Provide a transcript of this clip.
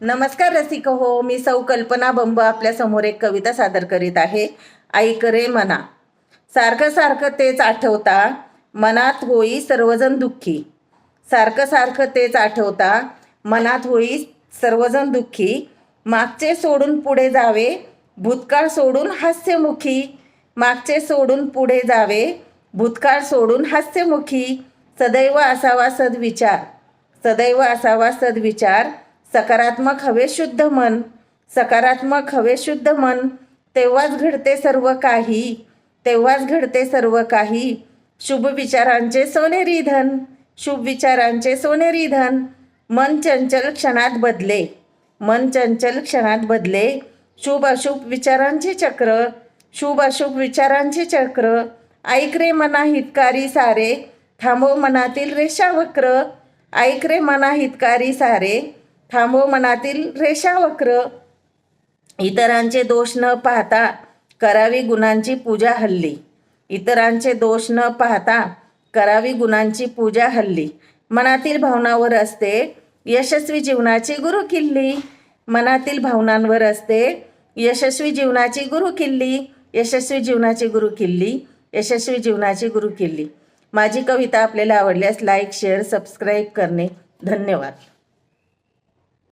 नमस्कार रसिक हो मी सौ कल्पना बंब आपल्यासमोर एक कविता सादर करीत आहे. ऐक रे मना. सारखं सारखं तेच आठवता मनात होई सर्वजण दुःखी. सारखं सारखं तेच आठवता मनात होई सर्वजण दुःखी. मागचे सोडून पुढे जावे भूतकाळ सोडून हास्यमुखी. मागचे सोडून पुढे जावे भूतकाळ सोडून हास्यमुखी. सदैव असावा सद्विचार सदैव असावा सद्विचार. सकारात्मक हवे शुद्ध मन सकारात्मक हवे शुद्ध मन तेव्हाच घडते सर्व काही तेव्हाच घडते सर्व काही. शुभ विचारांचे सोनेरी धन शुभ विचारांचे सोनेरी धन. मन चंचल क्षणात बदले मन चंचल क्षणात बदले. शुभ अशुभ विचारांचे चक्र शुभ अशुभ विचारांचे चक्र. ऐक रे मना हितकारी सारे थांबव मनातील रेषा वक्र. ऐक रे मना हितकारी सारे थांबव मनातील रेषा वक्र. इतरांचे दोष न पाहता करावी गुणांची पूजा हल्ली. इतरांचे दोष न पाहता करावी गुणांची पूजा हल्ली. मनातील भावनावर असते यशस्वी जीवनाची गुरु किल्ली मनातील भावनांवर असते यशस्वी जीवनाची गुरु किल्ली यशस्वी जीवनाची गुरु किल्ली यशस्वी जीवनाची गुरु किल्ली माझी कविता आपल्याला आवडल्यास लाईक शेअर सबस्क्राईब करणे. धन्यवाद.